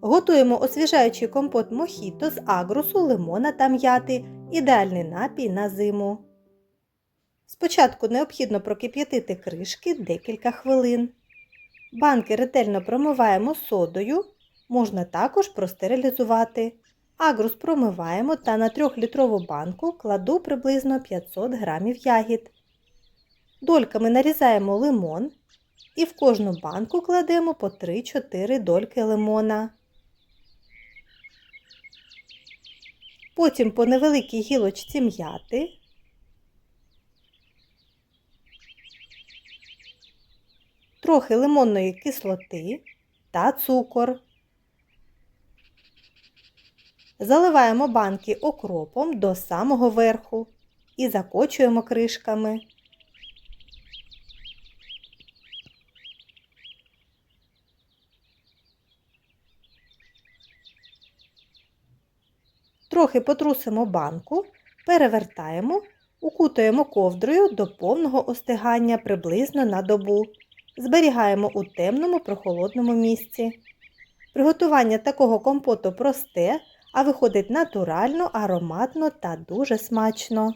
Готуємо освіжаючий компот мохіто з агрусу, лимона та м'яти. Ідеальний напій на зиму. Спочатку необхідно прокип'ятити кришки декілька хвилин. Банки ретельно промиваємо содою, можна також простерилізувати. Агрус промиваємо та на 3-літрову банку кладу приблизно 500 г ягід. Дольками нарізаємо лимон і в кожну банку кладемо по 3-4 дольки лимона. Потім по невеликій гілочці м'яти. Трохи лимонної кислоти та цукор. Заливаємо банки окропом до самого верху і закочуємо кришками. Трохи потрусимо банку, перевертаємо, укутуємо ковдрою до повного остигання приблизно на добу. Зберігаємо у темному прохолодному місці. Приготування такого компоту просте, а виходить натурально, ароматно та дуже смачно.